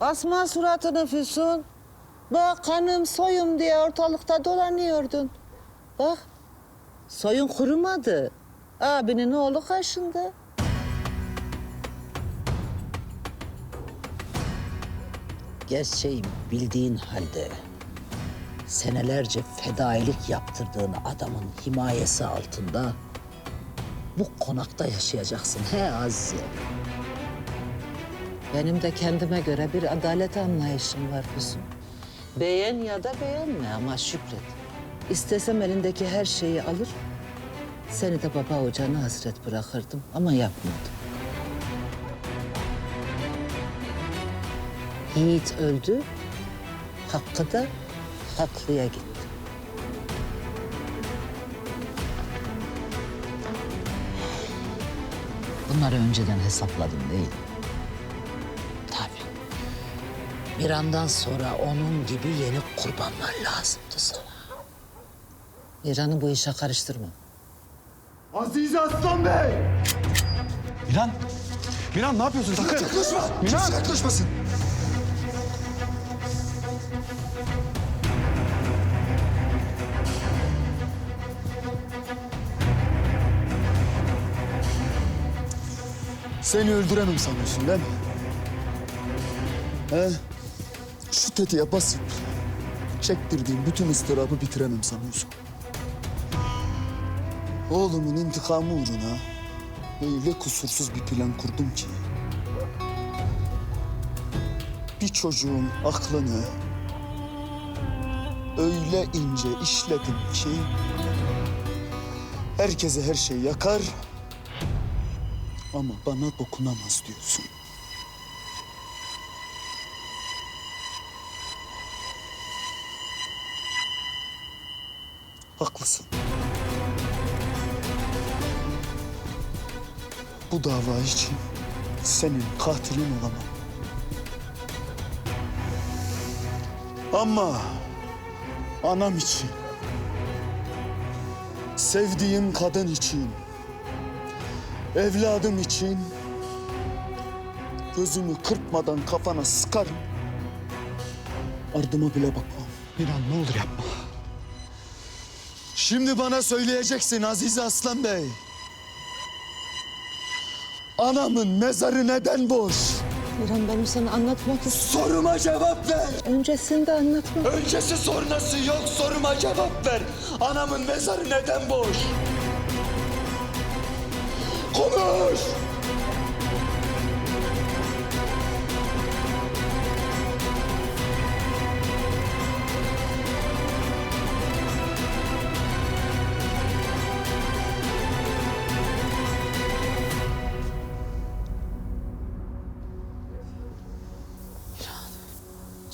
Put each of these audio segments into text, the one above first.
Asma suratını Füsun. Bak kanım soyum diye ortalıkta dolanıyordun. Bak soyun kurumadı. Abinin oğlu karşında. Gerçeği bildiğin halde senelerce fedailik yaptırdığın adamın himayesi altında bu konakta yaşayacaksın he Azize. Benim de kendime göre bir adalet anlayışım var Füsun. Beğen ya da beğenme ama şükret. İstesem elindeki her şeyi alır, seni de baba ocağına hasret bırakırdım ama yapmadım. Yiğit öldü, hakkı da haklıya gitti. Bunları önceden hesapladın değil mi? Bir andan sonra onun gibi yeni kurbanlar lazımdı sana. İran'ı bu işe karıştırma. Aziz Aslan Bey! Miran! Miran ne yapıyorsun? Sakın! Yaklaşma! Miran! Kimse yaklaşmasın! Seni öldüremem sanıyorsun değil mi? He? Şu tetiğe basıp çektirdiğim bütün ıstırabı bitiremem sanıyorsun. Oğlumun intikamı uğruna öyle kusursuz bir plan kurdum ki... ...bir çocuğun aklını öyle ince işledim ki... ...herkese her şey yakar ama bana dokunamaz diyorsun. Haklısın. Bu dava için senin katilin olamam. Ama anam için, sevdiğim kadın için, evladım için gözümü kırpmadan kafana sıkarım. Ardıma bile bakmam. Miran ne olur yapma. Şimdi bana söyleyeceksin Aziz Aslan Bey. Anamın mezarı neden boş? İran benim sana anlatmak istiyorum. Soruma cevap ver. Öncesinde anlatmak. Öncesi sonrası yok soruma cevap ver. Anamın mezarı neden boş? Konuş!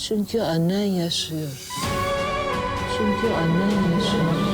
Çünkü annen yaşıyor. Çünkü annen yaşıyor.